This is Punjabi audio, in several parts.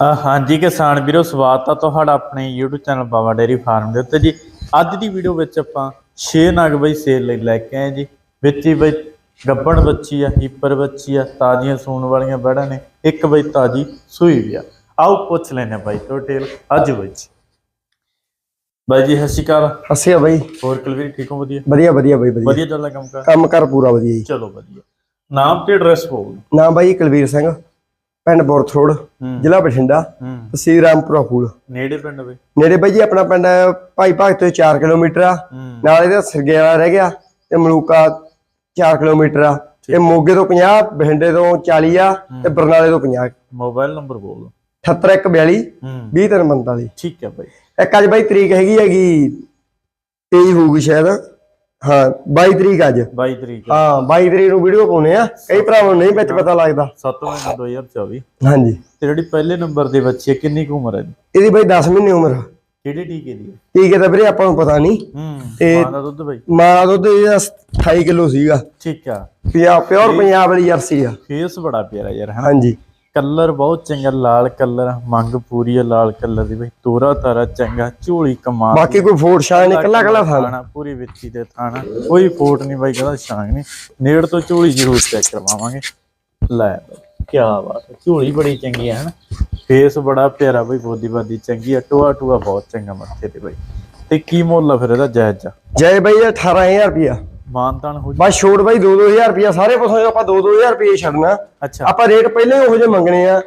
ਹਾਂਜੀ ਕਿਸਾਨ ਵੀਰੋ ਸਵਾਗਤ ਆ ਤੁਹਾਡਾ ਆਪਣੇ YouTube channel Bawa dairy farm ਦੇ ਉੱਤੇ ਜੀ। ਅੱਜ ਦੀ ਵੀਡੀਓ ਵਿੱਚ ਆਪਾਂ 6 ਨਗ ਬਈ ਸੇਲ ਲਈ ਲੈ ਕੇ ਆਏ ਜੀ। ਵਿੱਚ ਹੀ ਬਈ ਗੱਬਣ ਬੱਚੀ ਆ ਹੀਪਰ ਬੱਚੀ ਆ ਤਾਜ਼ੀਆਂ ਸੂਣ ਵਾਲੀਆਂ ਬੈੜਾਂ ਨੇ ਇੱਕ ਬਈ ਤਾਜ਼ੀ ਸੂਈ ਵੀ ਆ। ਆਓ ਪੁੱਛ ਲੈਨੇ ਬਾਈ ਤੋਂ ਡਿਟੇਲ ਅੱਜ ਜੀ। ਬਾਈ ਜੀ ਸਤਿ ਸ਼੍ਰੀ ਅਕਾਲ। ਹੱਸਿਆ ਬਾਈ। ਹੋਰ ਕੁਲਵੀਰ ਠੀਕ ਹੋ? ਵਧੀਆ? ਵਧੀਆ ਵਧੀਆ ਬਾਈ ਵਧੀਆ। ਵਧੀਆ ਚੱਲਦਾ ਕੰਮ ਕਰ? ਕੰਮ ਕਰ ਪੂਰਾ ਵਧੀਆ ਜੀ। ਚਲੋ ਵਧੀਆ। ਨਾਮ ਤੇ ਐਡਰੈਸ ਬੋਲ ਨਾਮ ਬਾਈ ਕੁਲਵੀਰ ਸਿੰਘ। ਪਿੰਡ ਬੁਰਥ ਰੋਡ ਹੂੰ। ਜ਼ਿਲ੍ਹਾ ਬਠਿੰਡਾ ਤਹਿਸੀਲ ਰਾਮਪੁਰਾ ਫੂਲ ਨੇੜੇ ਪਿੰਡ ਬਈ? ਨੇੜੇ ਬਾਈ ਜੀ ਆਪਣਾ ਪਿੰਡ ਭਾਈ ਭਾਗ ਤੋਂ 4 ਕਿਲੋਮੀਟਰ ਆ। ਨਾਲ ਇਹਦਾ ਸਰਗੇਲਾ ਰਹਿ ਗਿਆ ਤੇ ਮਲੂਕਾ 4 ਕਿਲੋਮੀਟਰ ਆ। ਤੇ ਮੋਗੇ ਤੋਂ 50 ਬਠਿੰਡੇ ਤੋਂ 40 ਆ ਤੇ ਬਰਨਾਲੇ ਤੋਂ 50 ਮੋਬਾਈਲ ਨੰਬਰ ਬੋਲ। 78142 ਹੂੰ। 20345 ਠੀਕ ਹੈ ਬਾਈ। ਇੱਕ ਅੱਜ ਬਾਈ ਤਰੀਕ ਹੈਗੀ ਹੈਗੀ 23 ਹੋਊਗੀ ਸ਼ਾਇਦ। ਹਾਂ 22 ਤਰੀਕ ਅੱਜ। 22 ਤਰੀਕ। ਹਾਂ 22 ਤਰੀਕ ਨੂੰ ਵੀਡੀਓ ਪਾਉਨੇ ਆ। ਕਈ ਭਰਾਵਾਂ ਨੂੰ ਨਹੀਂ ਵਿੱਚ ਪਤਾ ਲੱਗਦਾ। 7 ਮਹੀਨਾ 2024 ਹਾਂਜੀ। ਤੇ ਜਿਹੜੀ ਪਹਿਲੇ ਨੰਬਰ ਦੇ ਬੱਚੀ ਕਿੰਨੀ ਕੁ ਉਮਰ ਹੈ ਇਹਦੀ? ਬਾਈ 10 ਮਹੀਨੇ ਉਮਰ। ਕਿਹੜੇ ਟੀਕੇ ਦੀ ਹੈ? ਤਾਂ ਵੀਰੇ ਆਪਾਂ ਨੂੰ ਪਤਾ ਨਹੀਂ। ਹੂੰ ਤੇ- ਮਾਂ ਦਾ ਦੁੱਧ ਬਾਈ। ਮਾਂ ਦਾ ਦੁੱਧ ਇਹਦਾ 28 ਕਿਲੋ ਸੀਗਾ। ਠੀਕ ਆ। ਪਿਆ ਪਿਓਰ ਪੰਜਾਬ ਵਾਲੀ ਜਰਸੀ ਆ। ਫੇਸ ਬੜਾ ਪਿਆਰਾ ਯਾਰ ਹਾਂਜੀ। ਕਲਰ ਬਹੁਤ ਚੰਗਾ ਲਾਲ ਕਲਰ ਮੰਗ ਪੂਰੀ ਹੈ ਲਾਲ ਕਲਰ ਦੀ ਬਈ ਤੋਰਾ ਤਾਰਾ ਚੰਗਾ ਝੋਲੀ ਕਮਾਲ ਬਾਕੀ ਕੋਈ ਫੋਟ ਸ਼ਾਨ ਨਹੀਂ ਕੱਲਾ ਕੱਲਾ ਥਾਣਾ ਪੂਰੀ ਵਿੱਚੀ ਦੇ ਥਾਣਾ ਕੋਈ ਫੋਟ ਨਹੀਂ ਬਾਈ ਕਹਿੰਦਾ ਸ਼ਾਂਗ ਨਹੀਂ। ਨੇੜ ਤੋਂ ਝੋਲੀ ਜ਼ਰੂਰ ਚੈੱਕ ਕਰਵਾਵਾਂਗੇ। ਲੈ ਬਾਈ ਕੀ ਬਾਤ ਹੈ ਝੋਲੀ ਬੜੀ ਚੰਗੀ ਹੈ ਹਨਾ। ਫੇਸ ਬੜਾ ਪਿਆਰਾ ਬਈ ਬੋਦੀ ਬਾਦੀ ਚੰਗੀ ਆ ਟੋਆ ਟੋਆ ਬਹੁਤ ਚੰਗਾ ਮੱਥੇ ਤੇ ਬਈ। ਤੇ ਕੀ ਮੁੱਲ ਆ ਫਿਰ ਇਹਦਾ ਜਾਇਜ਼? ਜਾ ਜੈ ਬਾਈ ਇਹ 18000 ਰੁਪਿਆ ਮਾਨਤਾਨ ਹੋ ਜਾ ਬਸ ਛੋੜ ਬਾਈ 2-2000 ਰੁਪਿਆ ਸਾਰੇ ਪਾਸੋਂ ਆਪਾਂ 2-2000 ਰੁਪਏ ਛੱਡਣਾ। ਅੱਛਾ। ਆਪਾਂ ਰੇਟ ਪਹਿਲੇ ਉਹੋ ਜਿਹੇ ਮੰਗਣੇ ਆ।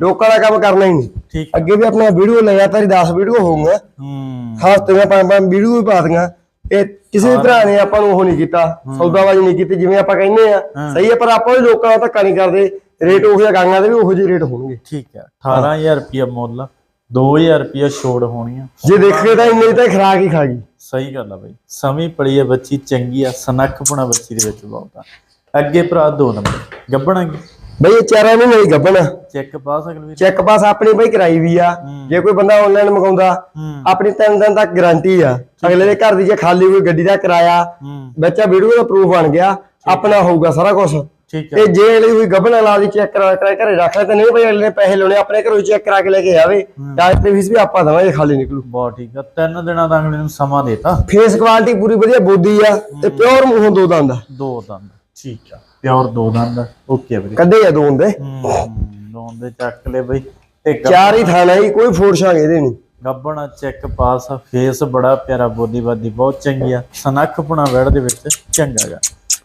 ਲੋਕਾਂ ਦਾ ਕੰਮ ਕਰਨਾ ਹੀ ਨਹੀਂ। ਠੀਕ ਅੱਗੇ ਵੀ ਆਪਣਾ ਵੀਡੀਓ ਲਗਾਤਾਰ ਹੀ 10 ਵੀਡੀਓ ਹੋਊਗਾ। ਹੂੰ। ਹਫ਼ਤੇ ਵਿੱਚ ਪੰਜ ਪੰਜ ਵੀਡੀਓ ਵੀ ਪਾ ਦੀਆਂ। ਇਹ ਕਿਸੇ ਭਰਾ ਨੇ ਆਪਾਂ ਨੂੰ ਉਹ ਨਹੀਂ ਕੀਤਾ। ਸੌਦਾਬਾਜ਼ੀ ਨਹੀਂ ਕੀਤੀ ਜਿਵੇਂ ਆਪਾਂ ਕਹਿੰਦੇ ਆ। ਸਹੀ ਹੈ ਪਰ ਆਪਾਂ ਵੀ ਲੋਕਾਂ ਦਾ ਧੱਕਾ ਨਹੀਂ ਕਰਦੇ। ਰੇਟ ਉਹੋ ਜਿਹਾ ਗਾਂਗਾ ਦੇ ਵੀ ਉਹੋ ਜਿਹੇ ਰੇਟ ਹੋਣਗੇ। ਠੀਕ ਹੈ। 18000 ਰੁਪਿਆ ਮੁੱਲ 2000 ਰੁਪਿਆ ਛੋੜ ਹੋਣੀ ਆ। ਜੇ ਦੇਖੇ ਤਾਂ ਇੰਨੇ ਤਾਂ ਖਰਾਕ ਹੀ ਖਾ ਗਈ। ਸਹੀ ਗੱਲ ਆ ਬਈ। ਸਮੀ ਪੜੀ ਆ ਬੱਚੀ ਚੰਗੀ ਆ ਸਨੱਖਪਣਾ ਬੱਚੀ ਦੇ ਵਿੱਚ ਬਹੁਤ ਆ। ਅੱਗੇ ਭਰਾ ਦੋ ਨੰਬਰ। ਗੱਬਣਾਂਗੇ ਬਈ ਇਹ ਚਾਰਾਂ ਨੂੰ ਨਹੀਂ ਗੱਬਣਾ ਚੈੱਕ ਪਾ ਸਕਦੇ ਵੀਰ ਚੈੱਕ ਪਾਸ ਆਪਣੀ ਬਈ ਕਰਾਈ ਵੀ ਆ। ਜੇ ਕੋਈ ਬੰਦਾ ਆਨਲਾਈਨ ਮੰਗਾਉਂਦਾ ਆਪਣੀ ਤਿੰਨ ਦਿਨ ਤੱਕ ਗਾਰੰਟੀ ਆ। ਅਗਲੇ ਦੇ ਘਰ ਦੀ ਜੇ ਖਾਲੀ ਕੋਈ ਗੱਡੀ ਦਾ ਕਿਰਾਇਆ ਬੱਚਾ ਵੀਡੀਓ ਦਾ ਪ੍ਰੂਫ ਬਣ ਗਿਆ ਆਪਣਾ ਹੋਊਗਾ ਸਾਰਾ ਕੁਝ ਤੇ ਜੇ ਅਗਲੀ ਕੋਈ ਗੱਬਣਾ ਲਾ ਦੀ ਚੈੱਕ ਕਰਾ ਕਰਾ ਘਰੇ ਰੱਖ ਲੈ ਤੇ ਨਹੀਂ ਬਈ ਅਗਲੇ ਨੇ ਪੈਸੇ ਲਾਉਣੇ ਆਪਣੇ ਘਰੋਂ ਚੈੱਕ ਕਰਾ ਕੇ ਲੈ ਕੇ ਆਵੇ। ਤੇ ਫੀਸ ਵੀ ਆਪਾਂ ਦਵਾਂਗੇ ਖਾਲੀ ਨਿਕਲੂ। ਬਹੁਤ ਠੀਕ ਆ। ਤਿੰਨ ਦਿਨਾਂ ਦਾ ਅਗਲੇ ਨੂੰ ਸਮਾਂ ਦੇਤਾ। ਫੇਸ ਕੁਆਲਿਟੀ ਪੂਰੀ ਵਧੀਆ ਬੋਦੀ ਆ ਤੇ ਪਿਓਰ ਮੂੰਹੋਂ ਦੋ ਦੰਦ। ਦੋ ਦੰਦ। ਠੀਕ ਆ। ਪਿਓਰ ਦੋ ਦੰਦ। ਓਕੇ ਵੀਰੇ। ਕੱਢੇ ਆ ਦੋਨ ਦੇ ਹੂੰ ਦੋ ਦੇ ਚੱਕ ਲੈ ਬਈ। ਤੇ ਚਾਰ ਹੀ ਥਾਣਾ ਹੀ ਕੋਈ ਫੋਰਸ਼ਾਂ ਇਹਦੇ ਨਹੀਂ। ਗੱਬਣਾ ਚੈੱਕ ਪਾਸ ਫੇਸ ਬੜਾ ਪਿਆਰਾ ਬੋਦੀ ਬਾਦੀ ਬਹੁਤ ਚੰਗੀ ਆ। ਸਨੱਖਪਣਾ ਵੜ ਦੇ ਵਿੱਚ ਚੰਗਾ ਗਾ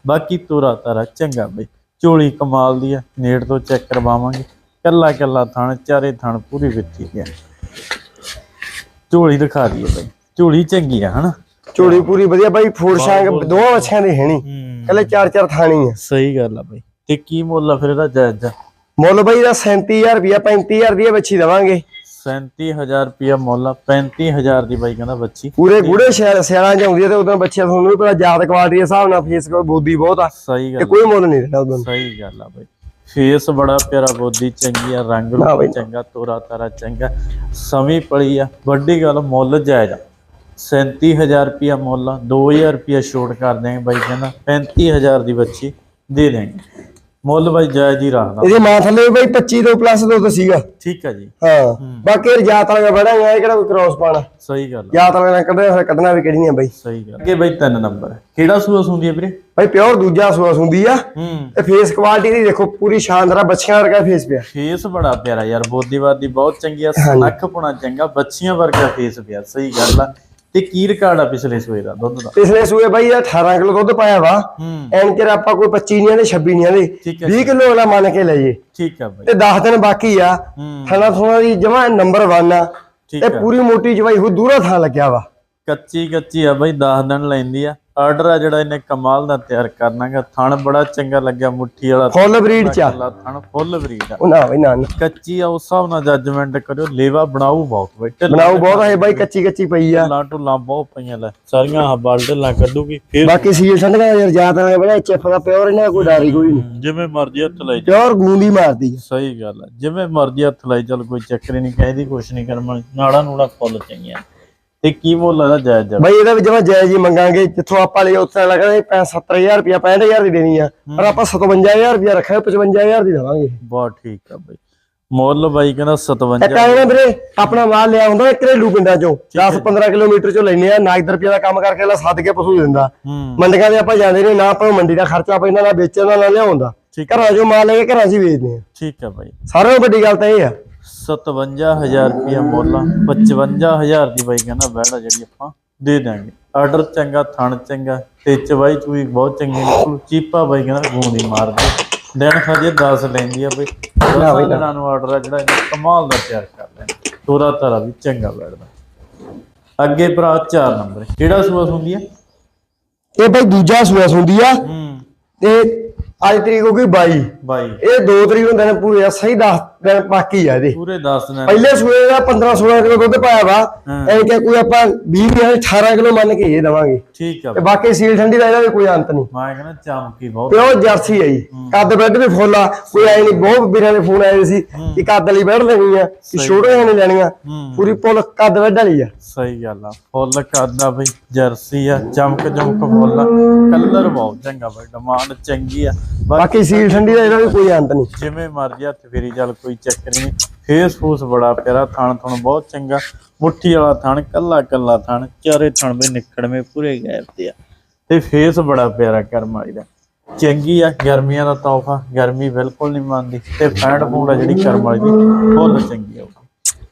ਬਾਕੀ ਤੋਰਾ ਤਾਰਾ ਚੰਗਾ ਬਈ। ਝੋਲੀ ਕਮਾਲ ਦੀ ਆ ਨੇੜ ਤੋਂ ਚੈੱਕ ਕਰਵਾਵਾਂਗੇ। ਕੱਲਾ ਕੱਲਾ ਥਣ ਚਾਰੇ ਥਣ ਪੂਰੀ ਵਿੱਤੀ ਗਿਆ ਝੋਲੀ ਦਿਖਾ ਦਈਏ ਬਈ। ਝੋਲੀ ਚੰਗੀ ਆ ਹਨਾ? ਚੋੜੀ ਪੂਰੀ ਵਧੀਆ ਬਾਈ ਦੋਵਾਂ ਬੱਚਿਆਂ ਦੇ ਹੈ ਨਹੀਂ ਹੂੰ। ਕੱਲੇ ਚਾਰ ਚਾਰ ਥਾਣੀ ਆ। ਸਹੀ ਗੱਲ ਆ ਬਈ। ਤੇ ਕੀ ਮੁੱਲ ਆ ਫਿਰ ਇਹਦਾ? ਜਾਇਜ਼ ਮੁੱਲ ਬਾਈ ਦਾ 37000 ਰੁਪਿਆ 35000 ਦੀ ਬੱਚੀ ਦਵਾਂਗੇ। 37000 ਰੁਪਿਆ ਮੁੱਲ ਆ 35000 ਦੀ ਬਾਈ ਕਹਿੰਦਾ ਬੱਚੀ। ਪੂਰੇ ਗੂੜੇ ਸ਼ਹਿਰ ਸਿਆਲਾਂ ਚ ਆਉਂਦੀ ਹੈ ਤੇ ਉਦੋਂ ਬੱਚਿਆਂ ਤੁਹਾਨੂੰ ਵੀ ਪਤਾ ਜਾਤ ਕੁਆਲਿਟੀ ਦੇ ਹਿਸਾਬ ਨਾਲ ਫੇਸ ਕੋ ਬੋਦੀ ਬਹੁਤ ਆ ਸਹੀ ਤੇ ਗੱਲ ਕੋਈ ਮੁੱਲ ਨਹੀਂ ਰਹਿਣਾ ਉਦੋਂ। ਸਹੀ ਗੱਲ ਆ ਬਈ। ਫੇਸ ਬੜਾ ਪਿਆਰਾ ਬੋਦੀ ਚੰਗੀ ਆ ਰੰਗ ਰੂਪ। ਚੰਗਾ ਤੋਰਾ ਤਾਰਾ ਚੰਗਾ ਸਮੀ ਪੜੀ ਆ ਵੱਡੀ ਗੱਲ ਮੁੱਲ ਜਾਇਜ਼ ਆ। 37000 ਰੁਪਿਆ ਮੁੱਲ ਆ 2000 ਰੁਪਿਆ ਛੋਟ ਕਰ ਦਿਆਂਗੇ ਬਾਈ ਕਹਿੰਦਾ 35000 ਦੀ ਬੱਚੀ ਦੇ ਦੇਂਗੇ ਮੁੱਲ ਬਾਈ ਜਾਇਜ਼ ਹੀ ਰੱਖਦਾ। ਇਹਦੀ ਮਾਂ ਥੱਲੇ ਬਾਈ 25 ਤੋਂ ਪਲੱਸ ਦੁੱਧ ਸੀਗਾ। ਠੀਕ ਆ ਜੀ। ਹਾਂ ਬਾਕੀ ਇਹ ਜਾਤ ਵਾਲਾ ਬੜਾਂਗਾ ਇਹ ਕਿਹੜਾ ਕੋਈ ਕ੍ਰੋਸ ਪਾਣਾ ਸਹੀ ਗੱਲ ਆ। ਜਾਤ ਵਾਲਾ ਕੱਢਿਆ ਫਿਰ ਕੱਢਣਾ ਵੀ ਕਿਹੜੀ ਨਹੀਂ ਬਾਈ? ਸਹੀ ਗੱਲ ਅੱਗੇ ਬਾਈ ਤਿੰਨ ਨੰਬਰ ਕਿਹੜਾ ਸੂਆ ਸੁੰਦੀ ਆ ਵੀਰੇ? ਬਾਈ ਪਿਓਰ ਦੂਜਾ ਸੂਆ ਹੁੰਦੀ ਆ। ਹੂੰ। ਤੇ ਫੇਸ ਕੁਆਲਿਟੀ ਦੀ ਦੇਖੋ ਪੂਰੀ ਸ਼ਾਨਦਾਰ ਬੱਚਿਆਂ ਵਰਗਾ ਫੇਸ ਪਿਆ। ਫੇਸ ਬੜਾ ਪਿਆਰਾ ਯਾਰ ਬੋਦੀਵਾਦੀ ਬਹੁਤ ਚੰਗੀ ਆ ਸਨੱਖਪਣਾ ਚੰਗਾ ਬੱਚੀਆਂ ਵਰਗਾ ਫੇਸ ਪਿਆ ਸਹੀ ਗੱਲ ਆ। ਤੇ ਕੀ ਰਿਕਾਰਡ ਆ ਪਿਛਲੇ ਸੂਏ ਦਾ ਦੁੱਧ ਦਾ? ਪਿਛਲੇ ਸੂਏ ਬਾਈ ਇਹ 18 ਕਿਲੋ ਦੁੱਧ ਪਾਇਆ ਵਾ। ਹੂੰ। ਐਨ ਚਿਰ ਆਪਾਂ ਕੋਈ 25 ਨਹੀਂ ਆਦੇ 26 ਨਹੀਂ ਹੈ 20 ਕਿਲੋ ਵਾਲਾ ਮੰਨ ਕੇ ਲਈਏ ਠੀਕ ਆ ਬਾਈ। ਤੇ 10 ਦਿਨ ਬਾਕੀ ਆ। ਥਣਾ ਥੋਣਾ ਦੀ ਜਮਾ ਨੰਬਰ 1 ਆ। ਤੇ ਪੂਰੀ ਮੋਟੀ ਜਵਾਈ ਹੋ ਦੂਰਾ ਥਾਂ ਲੱਗਿਆ ਵਾ। ਕੱਚੀ ਕੱਚੀ ਆ ਬਾਈ 10 ਦਿਨ ਲੈਂਦੀ ਆ। ਆਰਡਰ ਆ ਜਿਹੜਾ ਇਹਨੇ ਕਮਾਲ ਦਾ ਤਿਆਰ ਕਰਨਾਗਾ। ਥਣ ਬੜਾ ਚੰਗਾ ਲੱਗਿਆ ਮੁੱਠੀ ਵਾਲਾ ਫੁੱਲ ਬਰੀਡ ਚ ਆ। ਥਣ ਫੁੱਲ ਬਰੀਡ ਆ। ਨਾ ਬਈ ਨਾ। ਕੱਚੀ ਆ ਉਸ ਹਿਸਾਬ ਨਾਲ ਜੱਜਮੈਂਟ ਕਰਿਓ ਲੇਵਾ ਬਣਾਊ ਬਹੁਤ ਬਈ ਬਣਾਉ ਬਹੁਤ ਹੈ ਬਾਈ ਕੱਚੀ ਕੱਚੀ ਪਈ ਆ। ਢਿੱਲਾਂ ਢੁੱਲਾਂ ਬਹੁਤ ਪਈਆਂ ਲੈ ਸਾਰੀਆਂ ਆਹ ਬਾਲ ਢਿੱਲਾਂ ਕੱਢੂਗੀ ਫਿਰ ਬਾਕੀ ਸੀਲ ਸੰਧਗਾ ਯਾਰ ਜਾਤ ਵਾਲੇ ਬੜਾ ਚਿੱਫ ਦਾ ਪਿਓਰ ਇਹਨਾਂ ਕੋਈ ਡਰ ਕੋਈ ਨਹੀਂ। ਜਿਵੇਂ ਮਰਜ਼ੀ ਹੱਥ ਲਾਈ ਜਾ ਪਿਓਰ ਗੂੰਦੀ ਮਾਰਦੀ ਸਹੀ ਗੱਲ ਆ ਜਿਵੇਂ ਮਰਜ਼ੀ ਹੱਥ ਲਾਈ ਚੱਲ ਕੋਈ ਚੱਕਰ ਨਹੀਂ ਕਹਿੰਦੀ ਕੁਛ ਨਹੀਂ ਕਰਮਣ ਨਾੜਾ ਨੂੜਾ ਫੁੱਲ ਚੰਗੀਆਂ। ਤੇ ਕੀ ਮੁੱਲ ਇਹਦਾ ਜਾਇਜ਼ ਜਾ ਬਾਈ ਇਹਦਾ ਵੀ ਜਮਾ ਜਾਇਜ਼ ਹੀ ਮੰਗਾਂਗੇ। ਜਿੱਥੋਂ ਆਪਾਂ ਲਈ ਉੱਥੇ ਲੱਗਦਾ 70000 ਰੁਪਿਆ 65000 ਦੀ ਦੇਣੀ ਆ। ਪਰ ਆਪਾਂ 57000 ਰੁਪਿਆ ਰੱਖਿਆ 55000 ਦੀ ਦੇਵਾਂਗੇ। ਬਹੁਤ ਠੀਕ ਆ ਬਈ। ਮੁੱਲ ਬਾਈ ਕਹਿੰਦਾ ਇੱਕ 57 ਆਏ ਨਾ ਵੀਰੇ ਆਪਣਾ ਮਾਲ ਲਿਆ ਹੁੰਦਾ ਘਰੇਲੂ ਪਿੰਡਾਂ ਚੋਂ। 10 15 ਕਿਲੋਮੀਟਰ ਚੋਂ ਲੈਨੇ ਆ ਨਾਗ ਰੁਪਏ ਦਾ ਕੰਮ ਕਰਕੇ ਲਾ ਸੱਦ ਕੇ ਪਸ਼ੂ ਦਿੰਦਾ। ਮੰਡੀਆਂ ਦੇ ਆਪਾਂ ਜਾਂਦੇ ਨਹੀਂ ਨਾ ਆਪਾਂ ਨੂੰ ਮੰਡੀ ਦਾ ਖਰਚਾ ਪੈਂਦਾ ਨਾ ਵੇਚਣ ਦਾ ਨਾ ਲਿਆਉਂਦਾ। ਘਰਾਂ ਚੋਂ ਮਾਲ ਲੈ ਕੇ ਘਰਾਂ 'ਚ ਵੇਚਦੇ ਆ। ਠੀਕ ਆ ਬਾਈ। ਸਾਰਿਆਂ ਤੋਂ ਵੱਡੀ ਗੱਲ ਤਾਂ ਇਹ ਆ। 57000 ਰੁਪਿਆ ਮੁੱਲ ਆ। 55000 ਦੀ ਬਾਈ ਕਹਿੰਦਾ ਬੈੜਾ ਜਿਹੜੀ ਆਪਾਂ ਦੇ ਦਾਂਗੇ ਆਰਡਰ ਚੰਗਾ ਥਣ ਚੰਗਾ ਤੇ ਚਵਾਈ ਚੂਈ ਬਹੁਤ ਚੰਗੀ ਨਿਕਲੂ ਚੀਪਾ ਬਾਈ ਕਹਿੰਦਾ ਗੂੰਦੀ ਮਾਰਦੇ। ਦਿਨ ਹਜੇ 10 ਲੈਂਦੀ ਆ ਬਈ। ਦਸਾਂ ਦਿਨਾਂ ਨੂੰ ਆਰਡਰ ਆ ਜਿਹੜਾ ਇਹਨੇ ਕਮਾਲ ਦਾ ਤਿਆਰ ਕਰ ਲੈਣਾ ਤੋਰਾ ਤਾਰਾ ਵੀ ਚੰਗਾ ਬੈਠਦਾ ਅੱਗੇ ਭਰਾ 4 ਨੰਬਰ। ਕਿਹੜਾ ਸੂਆ ਹੁੰਦੀ ਆ? ਇਹ ਭਾਈ ਦੂਜਾ ਸੂਆ ਹੁੰਦੀ ਆ। ਹੂੰ। ਤੇ ਅੱਜ ਤਰੀਕ ਹੋ ਗਈ 22 ਬਾਈ। ਇਹ 2 ਤਰੀਕ ਨੂੰ ਦਿਨ ਪੂਰੇ ਸਹੀ 10 ਦਿਨ ਬਾਕੀ ਆ ਇਹਦੇ। ਪੂਰੇ 10 ਦਿਨਾਂ ਪਹਿਲੇ ਸੂਏ ਦਾ 15 16 ਕਿਲੋ ਦੁੱਧ ਪਾਇਆ ਵਾ। ਐ ਕਿ ਕੋਈ ਆਪਾਂ 20 ਵੀ 18 ਕਿਲੋ ਮੰਨ ਕੇ ਇਹ ਦਵਾਂਗੇ। ਠੀਕ ਆ ਤੇ ਬਾਕੀ ਸੀਲ ਠੰਡੀ ਦਾ ਇਹਦਾ ਵੀ ਕੋਈ ਅੰਤ ਨਹੀਂ। ਮੈਂ ਕਹਿੰਦਾ ਚਮਕੀ ਬਹੁਤ। ਪਿਓ ਜਰਸੀ ਹੈ ਜੀ। ਕੱਦ ਬੈੱਡ ਵੀ ਫੁੱਲ ਆ। ਕੋਈ ਐ ਨਹੀਂ ਬਹੁਤ ਵੀਰਾਂ ਦੇ ਫੋਨ ਆਏ ਸੀ ਕਿ ਕੱਦ ਵਾਲੀ ਬੈੱਡ ਲੈਣੀ ਆ ਕਿ ਛੋਟੀਆਂ ਨਹੀਂ ਲੈਣੀਆਂ। ਪੂਰੀ ਪੁੱਲ ਕੱਦ ਬੈੱਡ ਵਾਲੀ ਆ। ਸਹੀ ਗੱਲ ਆ। ਫੁੱਲ ਕਰਦਾ ਬਈ ਜਰਸੀ ਆ ਚਮਕ ਚਮਕ ਫੁੱਲ ਆ। ਕਲਰ ਬਹੁਤ ਚੰਗਾ ਬਈ ਡਿਮਾਂਡ ਚੰਗੀ ਆ। ਬਾਕੀ ਬਾਕੀ ਸੀਲ ਠੰਡੀ ਦਾ ਇਹਦਾ ਵੀ ਕੋਈ ਅੰਤ ਨਹੀਂ। ਜਿਵੇਂ ਮਰਜ਼ੀ ਹੱਥ ਫੇਰੀ ਚੱਲ ਕੋਈ ਚੱਕਰ ਨਹੀਂ। ਫੇਸ ਫੂਸ ਬੜਾ ਪਿਆਰਾ, ਥਣ ਥਣ ਬਹੁਤ ਚੰਗਾ। ਮੁੱਠੀ ਵਾਲਾ ਥਣ, ਕੱਲਾ ਕੱਲਾ ਥਣ, ਚਾਰੇ ਥਣ ਵੀ ਨਿਕੜਵੇਂ ਪੂਰੇ ਗੈਪ ਤੇ ਆ। ਤੇ ਫੇਸ ਬੜਾ ਪਿਆਰਾ ਕਰਮਾਈ ਦਾ। ਚੰਗੀ ਆ, ਗਰਮੀਆਂ ਦਾ ਤੋਹਫਾ, ਗਰਮੀ ਬਿਲਕੁਲ ਨਹੀਂ ਮੰਨਦੀ। ਤੇ ਫੈਂਡ ਫੂਡ ਆ ਜਿਹੜੀ ਕਰਮ ਵਾਲੀ ਦੀ, ਬਹੁਤ ਚੰਗੀ ਆ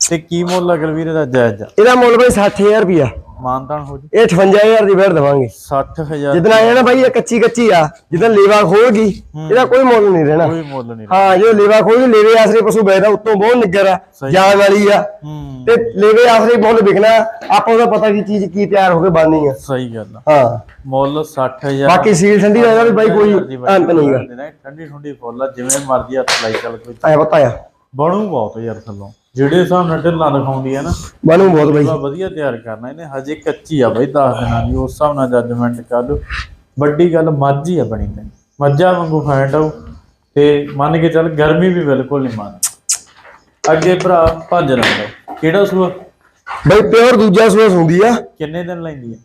ਤੇ ਕੀ ਮੁੱਲ ਆ ਵੀਰੇ ਦਾ ਜਾਇਜ਼ ਆ। ਇਹਦਾ ਮੁੱਲ ਬਈ 60000 ਰੁਪਿਆ ਮਾਨਤਾਨ ਹੋ ਜੀ। ਇਹ 58000 ਦੀ ਬੈੱਡ ਦਵਾਂਗੇ। 60000 ਜਿੱਦਣ ਆਇਆ ਨਾ ਬਾਈ ਇਹ ਕੱਚੀ ਕੱਚੀ ਆ। ਜਿੱਦਣ ਲੇਵਾ ਖੋਲਗੀ ਇਹਦਾ ਕੋਈ ਮੁੱਲ ਨਹੀਂ ਰਹਿਣਾ। ਕੋਈ ਮੁੱਲ ਨਹੀਂ ਹਾਂ ਜੇ ਲੇਵਾ ਖੋਲ ਲੇਵੇ ਆਸਰੇ ਪਸ਼ੂ ਬੈਠਾ ਉੱਤੋਂ ਬਹੁਤ ਨਿੱਗਰ ਆ। ਜਾਨ ਵਾਲੀ ਆ। ਹੂੰ। ਤੇ ਲੇਵੇ ਆਸਰੇ ਮੁੱਲ ਵਿਕਣਾ ਆਪਾਂ ਉਹਦਾ ਪਤਾ ਕੀ ਚੀਜ਼ ਕੀ ਤਿਆਰ ਹੋ ਕੇ ਬਣਨੀ ਆ। ਸਹੀ ਗੱਲ ਆ। ਹਾਂ। ਮੁੱਲ 60000 ਬਾਕੀ ਸੀਲ ਠੰਡੀ ਦਾ ਵੀ ਬਾਈ ਕੋਈ ਅੰਤ ਨਹੀਂਗਾ ਠੰਡੀ ਠੰਡੀ ਫੁੱਲ ਆ ਜਿਵੇਂ ਮਰਜ਼ੀ ਹੱਥ ਲਾਈ ਚੱਲ ਕੋਈ। ਐ ਪਤਾ ਆ। ਬਣੂ ਬਹੁਤ ਯਾਰ ਥੱਲੋਂ। ਜਿਹੜੇ ਹਿਸਾਬ ਨਾਲ ਢਿੱਲਾਂ ਦਿਖਾਉਂਦੀ ਆ ਨਾ ਬਣੂ ਬਹੁਤ ਬਾਈ। ਵਧੀਆ ਤਿਆਰ ਕਰਨਾ ਇਹਨੇ ਹਜੇ ਕੱਚੀ ਆ ਬਈ 10 ਦਿਨਾਂ ਦੀ ਉਸ ਹਿਸਾਬ ਨਾਲ ਜੱਜਮੈਂਟ ਕਰ ਲਓ। ਵੱਡੀ ਗੱਲ ਮੱਝ ਹੀ ਆ ਬਣੀ ਤੇ। ਮੱਝਾਂ ਵਾਂਗੂ ਫੈਂਟ ਆਉ ਤੇ ਮੰਨ ਕੇ ਚੱਲ ਗਰਮੀ ਵੀ ਬਿਲਕੁਲ ਨਹੀਂ ਮੰਨ। ਅੱਗੇ ਭਰਾ ਭੱਜ ਲੈਂਦਾ। ਕਿਹੜਾ ਸੂਆ? ਬਾਈ ਪਿਓਰ ਦੂਜਾ ਸੂਸ ਹੁੰਦੀ ਆ। ਕਿੰਨੇ ਦਿਨ ਲੈਂਦੀ ਆ?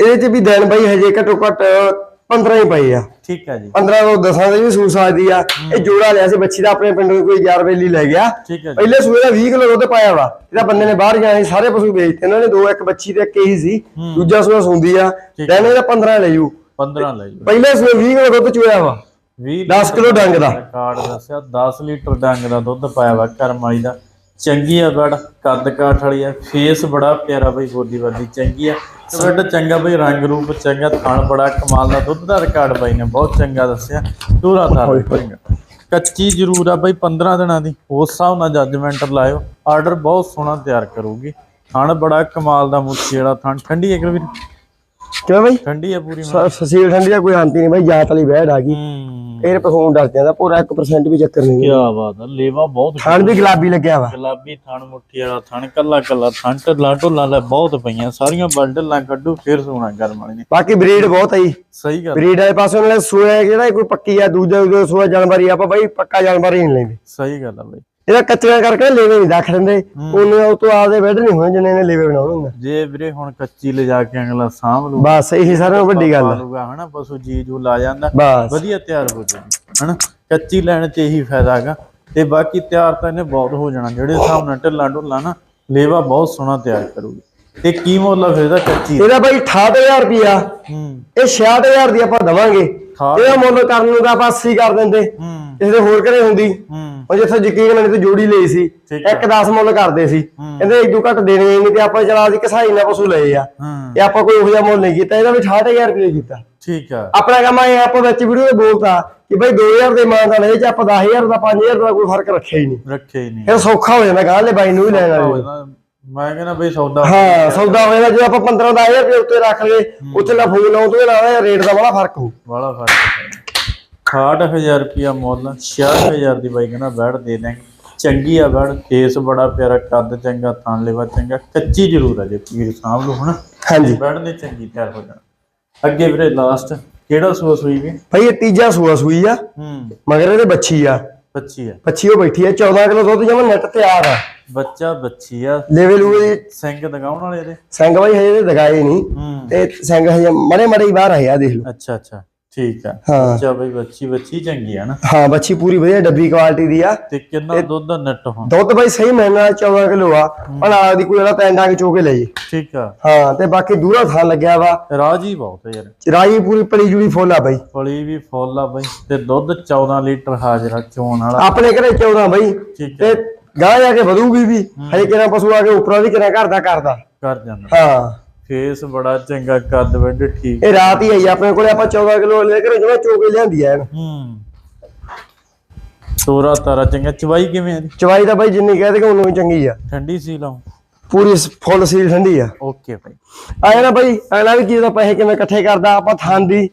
ਇਹਦੇ ਚ ਵੀ ਦਿਨ ਬਾਈ ਹਜੇ ਘੱਟੋ ਘੱਟ 15 ਹੀ ਪਏ ਆ। ਠੀਕ ਆ ਜੀ। 15 ਤੋਂ 10 ਦੇ ਵੀ ਸੂਸ ਆਦੀ ਆ। ਇਹ ਜੋੜਾ ਲਿਆ ਸੀ ਬੱਚੀ ਦਾ ਆਪਣੇ ਪਿੰਡੋਂ ਕੋਈ ਯਾਰ ਵੇਲੀ ਲੈ ਗਿਆ। ਪਹਿਲੇ ਸੂਏ ਦਾ 20 ਕਿਲੋ ਦੁੱਧ ਪਾਇਆ ਵਾ। ਇਹਦਾ ਬੰਦੇ ਨੇ ਬਾਹਰ ਜਾਣੇ ਸਾਰੇ ਪਸ਼ੂ ਵੇਚਤੇ। ਇਹਨਾਂ ਨੇ ਦੋ ਇੱਕ ਬੱਚੀ ਤੇ ਇੱਕ ਇਹੀ ਸੀ। ਦੂਜਾ ਸੂਆ ਹੁੰਦੀ ਆ। ਦਿਨ ਇਹਦਾ 15 ਲੈ ਜੂ। 15 ਲੈ ਜੀ। ਪਹਿਲੇ ਸੂਏ 20 ਕਿਲੋ ਦੁੱਧ ਚੋਇਆ ਵਾ। 20 10 ਕਿਲੋ ਡੰਗ ਦਾ। ਰਿਕਾਰਡ ਦੱਸਿਆ 10 ਲੀਟਰ ਡੰਗ ਦਾ ਦੁੱਧ ਪਾਇਆ ਵਾ ਕਰਮਾਈ ਦਾ। ਚੰਗੀ ਆ ਬੜ ਕੱਦ ਕਾਠ ਵਾਲੀ ਆ ਫੇਸ ਬੜਾ ਪਿਆਰਾ ਬਈ ਗੋਦੀ ਵਾਦੀ ਚੰਗੀ ਆ। ਬੜ ਚੰਗਾ ਬਈ ਰੰਗ ਰੂਪ ਚੰਗਾ ਥਣ ਬੜਾ ਕਮਾਲ ਦਾ ਦੁੱਧ ਦਾ ਰਿਕਾਰਡ ਬਾਈ ਨੇ ਬਹੁਤ ਚੰਗਾ ਦੱਸਿਆ। ਪੂਰਾ ਤਾਰ ਕੱਚੀ ਜ਼ਰੂਰ ਆ ਬਈ 15 ਦਿਨਾਂ ਦੀ ਉਸ ਹਿਸਾਬ ਨਾਲ ਜੱਜਮੈਂਟ ਲਾਇਓ। ਆਰਡਰ ਬਹੁਤ ਸੋਹਣਾ ਤਿਆਰ ਕਰੂਗੀ। ਥਣ ਬੜਾ ਕਮਾਲ ਦਾ ਮੁੱਛੀ ਵਾਲਾ ਥਣ। ਠੰਡੀ ਹੈ ਕਿ ਵੀਰ? ਕਿਵੇਂ ਬਾਈ? ਠੰਡੀ ਹੈ ਪੂਰੀ ਫਸੀਲ ਠੰਡੀ ਦਾ ਕੋਈ ਅੰਤ ਹੀ ਨਹੀਂ ਬਾਈ ਜਾਤ ਵਾਲੀ ਬਹਿੜ ਆ ਗਈ। ਇਹ ਪਸੋਂ ਡਰ ਜਾਂਦਾ ਪੂਰਾ 1% ਵੀ ਚੱਕਰ ਨਹੀਂ ਕੀ ਬਾਤ ਆ ਲੇਵਾ ਬਹੁਤ ਖਾਣ ਵੀ ਗੁਲਾਬੀ ਲੱਗਿਆ ਵਾ। ਗੁਲਾਬੀ ਥਣ ਮੁੱਠੀ ਵਾਲਾ ਥਣ ਕੱਲਾ ਕੱਲਾ ਥਣ ਢੱਲਾ ਢੋਲਾ ਲੈ ਬਹੁਤ ਪਈਆਂ ਸਾਰੀਆਂ ਬੰਡਲਾਂ ਕੱਢੂ ਫਿਰ ਸੋਣਾ ਗਰਮ ਵਾਲੀ ਨੇ। ਬਾਕੀ ਬਰੀਡ ਬਹੁਤ ਆਈ ਸਹੀ ਗੱਲ ਬਰੀਡ ਵਾਲੇ ਪਾਸੇ ਨਾਲੇ ਸੂਆ ਜਿਹੜਾ ਕੋਈ ਪੱਕੀ ਆ ਦੂਜਾ ਸੂਆ ਜਾਨਵਰ ਹੀ ਆਪਾਂ ਬਾਈ ਪੱਕਾ ਜਾਨਵਰ ਹੀ ਨਹੀਂ ਲੈਂਦੇ। ਸਹੀ ਗੱਲ ਆ ਬਈ। ਇਹਦਾ ਕੱਚਾ ਕਰਕੇ ਲੇਵੇ ਨਹੀਂ ਰੱਖ ਦਿੰਦੇ। ਉਹਨੇ ਉਹ ਤੋਂ ਆਪਦੇ ਬੈੱਡ ਨਹੀਂ ਹੋਏ ਜਿੰਨੇ ਨੇ ਲੇਵੇ ਬਣਾਉਣੇ ਹੁੰਦੇ ਜੇ ਵੀਰੇ ਹੁਣ ਕੱਚੀ ਲਿਜਾ ਕੇ ਅਗਲਾ ਸਾਂਭ ਲੂ ਬਸ ਇਹੀ ਸਾਰਿਆਂ ਨਾਲੋਂ ਵੱਡੀ ਗੱਲ ਲੂਗਾ ਹਨਾ ਪਸ਼ੂ ਜੀ ਜੂ ਲਾ ਜਾਂਦਾ। ਵਧੀਆ ਤਿਆਰ ਹੋ ਜੂਗੀ ਹਨਾ ਕੱਚੀ ਲੈਣ ਚ ਇਹੀ ਫਾਇਦਾ ਹੈਗਾ। ਤੇ ਬਾਕੀ ਤਿਆਰ ਤਾਂ ਇਹਨੇ ਬਹੁਤ ਹੋ ਜਾਣਾ ਜਿਹੜੇ ਹਿਸਾਬ ਨਾਲ ਢਿੱਲਾ ਢੁੱਲਾ ਨਾ ਲੇਵਾ ਬਹੁਤ ਸੋਹਣਾ ਤਿਆਰ ਕਰੂਗੀ। ਤੇ ਕੀ ਮੁੱਲ ਆ ਫਿਰ ਇਹਦਾ ਕੱਚੀ? ਇਹਦਾ ਬਾਈ 68000 ਰੁਪਿਆ ਹੂੰ। ਇਹ 66000 ਦੀ ਆਪਾਂ ਦਵਾਂਗੇ। ਇਹਦਾ ਮੁੱਲ ਕਰਨ ਨੂੰ ਤਾਂ ਆਪਾਂ 80 ਕਰ ਦਿੰਦੇ। ਹੂੰ। ਕਿਸੇ ਦੇ ਹੋਰ ਘਰੇ ਹੁੰਦੀ। ਹੂੰ। ਉਹ ਜਿੱਥੇ ਯਕੀਨ ਨਹੀਂ ਤੇ ਜੋੜੀ ਲਈ ਸੀ। ਇੱਕ 10 ਮੁੱਲ ਕਰਦੇ ਸੀ। ਕਹਿੰਦੇ ਇਦੋਂ ਘੱਟ ਦੇਣੇ ਹੀ ਨਹੀਂ ਤੇ ਆਪਾਂ ਚਲਾ ਦੀ ਕਸਾਈ ਨਾਲ ਪਸ਼ੂ ਲਏ ਆ। ਹੂੰ। ਇਹ ਆਪਾਂ ਕੋਈ ਉਹੋ ਜਿਹਾ ਮੁੱਲ ਨਹੀਂ ਕੀਤਾ। ਇਹਦਾ ਵੀ 68000 ਰੁਪਏ ਕੀਤਾ। ਠੀਕ ਆ। ਆਪਣਾ ਕੰਮ ਇਹ ਆਪਾਂ ਵਿੱਚ ਵੀਡੀਓ ਤੇ ਬੋਲਤਾ ਕਿ ਬਈ 2000 ਦੇ ਮਾਨ ਦਾ ਲੈ ਚ ਆਪਾਂ 10000 ਦਾ 5000 ਦਾ ਕੋਈ ਫ਼ਰਕ ਰੱਖਿਆ ਹੀ ਨਹੀਂ। ਰੱਖੇ ਹੀ ਨਹੀਂ। ਫਿਰ ਸੌਖਾ ਹੋ ਜਾਂਦਾ ਗਾਹ ਲੈ ਬਾਈ ਨੂੰ ਵੀ ਲੈਣ ਵਾਲੇ ਮੈਂ ਕਹਿੰਦਾ ਬਈ ਸੌਦਾ ਹਾਂ ਸੌਦਾ ਹੋ ਜਾਂਦਾ ਜੇ ਆਪਾਂ 15 ਦਾ 1000 ਰੁਪਏ ਉੱਤੇ ਰੱਖ ਲਏ ਉੱਥੇ ਲਾ ਫੋਨ ਲਾਉਂ ਤੋਂ ਲਾਦਾ ਰੇਟ ਦਾ ਬੜਾ ਫ਼ਰਕ ਹੋਊ। ਬੜਾ ਫ਼ਰਕ ਹੈ। 68000 ਰੁਪਿਆ ਮੁੱਲ 66000 ਦੀ ਬਾਈ ਕਹਿੰਦਾ ਬੈੜ ਦੇ ਦਾਂਗੇ ਚੰਗੀ ਆ ਬੈੜ ਫੇਸ ਬੜਾ ਪਿਆਰਾ ਕੱਦ ਚੰਗਾ ਥਣ ਲੈਵਾ ਚੰਗਾ ਕੱਚੀ ਜ਼ਰੂਰ ਆ ਜੇ ਵੀਰ ਸਾਹਬ ਲੋ ਹਨਾ। ਹਾਂਜੀ। ਬੈੜ ਨੇ ਚੰਗੀ ਤਿਆਰ ਹੋ ਜਾਣਾ। ਅੱਗੇ ਵੀਰੇ ਲਾਸਟ ਕਿਹੜਾ ਸੂਆ ਸੂਈ ਵੀ? ਭਾਈ ਇਹ ਤੀਜਾ ਸੂਆ ਸੂਈ ਆ ਹੂੰ। ਮਗਰ ਇਹਦੇ ਬੱਚੀ ਆ। ਬੱਚੀ ਆ। ਬੱਚੀ ਉਹ ਬੈਠੀ ਆ 14 ਕਿਲੋ ਦੁੱਧ ਜਮਾ ਨੈਟ ਤਿਆਰ ਆ। ਬੱਚਾ ਬੱਚੀ ਆ। ਲੈਵੇ ਲੂਵੇ ਸਿੰਘ ਦਗਾਉਣ ਵਾਲੇ ਇਹਦੇ? ਸਿੰਘ ਬਾਈ ਹਜੇ ਦਗਾਏ ਨਹੀਂ। ਤੇ ਸਿੰਘ ਹਜੇ ਮੜੇ ਮੜੇ ਹੀ ਬਾਹਰ ਆਏ ਆ ਦੇਖ ਲਓ। ਅੱਛਾ ਅੱਛਾ। ਠੀਕ ਆ। ਹਾਂ। ਅੱਛਾ ਬਈ ਬੱਚੀ ਬੱਚੀ ਚੰਗੀ ਆ ਨਾ। ਹਾਂ ਬੱਚੀ ਪੂਰੀ ਵਧੀਆ ਡੱਬੀ ਕੁਆਲਿਟੀ ਦੀ ਆ। ਤੇ ਕਿੰਨਾ ਦੁੱਧ ਨੱਟ ਹੁਣ। ਦੁੱਧ ਬਾਈ ਸਹੀ ਮਿਲਣਾ 14 ਕਿਲੋ ਆ। ਪਰ ਆ ਦੀ ਕੋਈ ਜਿਹੜਾ ਪੈਂਡਾ ਕੇ ਚੋ ਕੇ ਲੈ ਜੀ। ਠੀਕ ਆ। ਹਾਂ ਤੇ ਬਾਕੀ ਦੂਰਾ ਥਾਂ ਲੱਗਿਆ ਵਾ। ਰਾਜੀ ਬਹੁਤ ਯਾਰ। ਚਰਾਈ ਪੂਰੀ ਪਲੀ ਜੁੜੀ ਫੁੱਲ ਆ ਬਾਈ। ਫਲੀ ਵੀ ਫੁੱਲ ਆ ਬਈ। ਤੇ ਦੁੱਧ 14 ਲੀਟਰ ਹਾਜ਼ਰਾ ਚੋਣ ਵਾਲਾ। ਆਪਣੇ ਘਰੇ 14 ਬਾਈ। ਆ। ਤੇ ਗਾਂ ਜਾ ਕੇ ਵਧੂਗੀ ਵੀ। ਹਜੇ ਕਿਹੜਾ ਪਸ਼ੂ ਆ ਕੇ ਉੱਪਰੋਂ ਵੀ ਕਿਹੜਾ ਘਰ ਦਾ ਕਰਦਾ ਕਰ ਜਾਂਦਾ। ਹਾਂ। ਫੇਸ ਬੜਾ ਚੰਗਾ ਕੱਦ ਵੱਡ ਠੀਕ ਇਹ ਰਾਤ ਹੀ ਆਈ ਆਪਣੇ ਕੋਲੇ ਆਪਾਂ 14 ਕਿਲੋ ਲੈ ਕੇ ਜਿਵੇਂ ਚੋ ਕੇ ਲਿਆਂਦੀ ਐ ਹੂੰ। ਤੋਰਾ ਤਾਰਾ ਚੰਗਾ ਚਵਾਈ ਕਿਵੇਂ ਆ? ਚਵਾਈ ਤਾਂ ਬਾਈ ਜਿੰਨੀ ਕਹਿ ਦੇ ਉਹਨੂੰ ਹੀ ਚੰਗੀ ਆ। ਠੰਡੀ ਸੀ ਲਾਉ ਪੂਰੀ ਫੁੱਲ ਸੀਲ ਠੰਡੀ ਆ। ਓਕੇ ਭਾਈ ਆਇਆ ਨਾ ਬਾਈ ਅਗਲਾ ਵੀ ਕੀ ਦਾ ਪੈਸੇ ਕਿਵੇਂ ਇਕੱਠੇ ਕਰਦਾ ਆਪਾਂ ਥਾਂ ਦੀ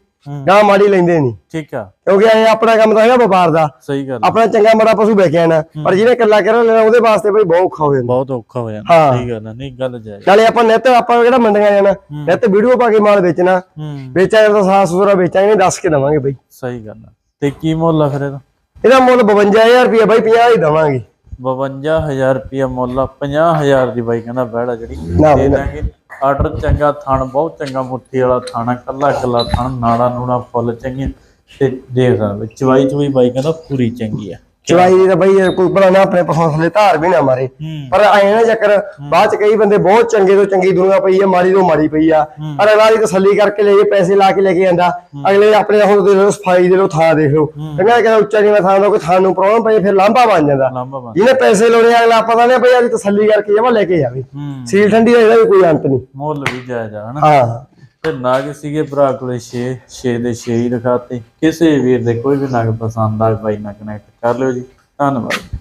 ਗਾਂ ਮਾੜੀ ਲੈਂਦੇ ਨਹੀਂ ਠੀਕ ਆ। ਕਿਉਂਕਿ ਇਹ ਆਪਣਾ ਕੰਮ ਤਾਂ ਹੈਗਾ ਵਪਾਰ ਦਾ। ਸਹੀ ਗੱਲ। ਆਪਣਾ ਚੰਗਾ ਮਾੜਾ ਪਸ਼ੂ ਵੇਚਿਆ ਨਾ ਪਰ ਜਿਹਨੇ ਇਕੱਲਾ ਕਰ ਲੈਣਾ ਉਹਦੇ ਵਾਸਤੇ ਬਈ ਬਹੁਤ ਔਖਾ ਹੋ ਜਾਂਦਾ। ਬਹੁਤ ਔਖਾ ਹੋ ਜਾਂਦਾ। ਸਹੀ ਗੱਲ ਨਹੀਂ ਗੱਲ ਜਾਇਜ਼ ਨਾਲੇ ਆਪਾਂ ਨਿੱਤ ਆਪਾਂ ਕਿਹੜਾ ਮੰਡੀਆਂ ਜਾਣਾ? ਨਿੱਤ ਵੀਡੀਓ ਪਾ ਕੇ ਮਾਲ ਵੇਚਣਾ। ਹੂੰ। ਵੇਚਾਂਗੇ ਤਾਂ ਸਾਫ਼ ਸੁਥਰਾ ਵੇਚਾਂਗੇ ਦੱਸ ਕੇ ਦਵਾਂਗੇ ਬਈ। ਸਹੀ ਗੱਲ ਆ। ਤੇ ਕੀ ਮੁੱਲ ਆ ਫਿਰ ਇਹਦਾ? ਇਹਦਾ ਮੁੱਲ 52000 ਰੁਪਏ ਬਾਈ 50 ਹੀ ਦਵਾਂਗੇ। 52000 ਰੁਪਿਆ ਮੁੱਲ ਆ 50000 ਦੀ ਬਾਈ ਕਹਿੰਦਾ ਬਹਿੜਾ ਜਿਹੜੀ ਦੇ। ਦਾਂਗੇ। ਆਰਡਰ ਚੰਗਾ, ਥਣ ਬਹੁਤ ਚੰਗਾ, ਮੁੱਠੀ ਵਾਲਾ ਥਾਣਾ ਕੱਲਾ ਕੱਲਾ ਥਣ, ਨਾੜਾ ਨੂੜਾ ਫੁੱਲ ਚੰਗੀਆਂ ਤੇ ਦੇਖ ਸਕਦੇ ਚਵਾਈ ਚਵਾਈ ਬਾਈ ਕਹਿੰਦਾ ਪੂਰੀ ਚੰਗੀ ਆ। ਚਵਾਈ ਦੀ ਬਈ ਕੋਈ ਭਲਾ ਨਾ ਆਪਣੇ ਪਸੰਦ ਥਲੇ ਧਾਰ ਵੀ ਨਾ ਮਾਰੇ। ਪਰ ਆਏ ਨਾ ਚੱਕਰ ਬਾਅਦ ਚ ਕਈ ਬੰਦੇ ਬਹੁਤ ਚੰਗੇ ਤੋਂ ਚੰਗੀ ਦੁਨੀਆ ਪਈ ਆ ਮਾੜੀ ਤੋਂ ਮਾੜੀ ਪਈ ਆ। ਪਰ ਅਗਲਾ ਦੀ ਤਸੱਲੀ ਕਰਕੇ ਲੈ ਕੇ ਪੈਸੇ ਲਾ ਕੇ ਲੈ ਕੇ ਜਾਂਦਾ ਅਗਲੇ ਆਪਣੇ ਹੁਣ ਦੇ ਲੋ ਸਫ਼ਾਈ ਦੇ ਲੋ ਥਾਂ ਦੇਖ ਲੋ। ਕਹਿੰਦਾ ਕਿ ਉੱਚਾ ਜਿਹਾ ਥਾਂ ਦਾ ਕੋਈ ਥਾਂ ਨੂੰ ਪ੍ਰੋਬਲਮ ਪਈ ਫਿਰ ਲਾਂਭਾ ਬਣ ਜਾਂਦਾ। ਜਿਹਨੇ ਪੈਸੇ ਲਾਉਣੇ ਅਗਲਾ ਪਤਾ ਨਹੀਂ ਭਈ ਆਦੀ ਤਸੱਲੀ ਕਰਕੇ ਜਮਾ ਲੈ ਕੇ ਜਾਵੇ। ਸੀਲ ਠੰਡੀ ਦਾ ਇਹਦਾ ਵੀ ਕੋਈ ਅੰਤ ਨਹੀਂ। ਮੁੱਲ ਵੀ ਜਾਇਜ਼ ਆ ਹਨਾ? ਹਾਂ। ਤੇ ਨਾਗ ਸੀਗੇ ਭਰਾ ਕੋਲੇ 6 6 ਦੇ 6 ਹੀ ਦਿਖਾਤੇ ਕਿਸੇ ਵੀਰ ਦੇ ਕੋਈ ਵੀ ਨਗ ਪਸੰਦ ਆਵੇ, ਬਾਈ ਨਾਲ ਕਨੈਕਟ ਕਰ ਲਿਓ ਜੀ। ਧੰਨਵਾਦ।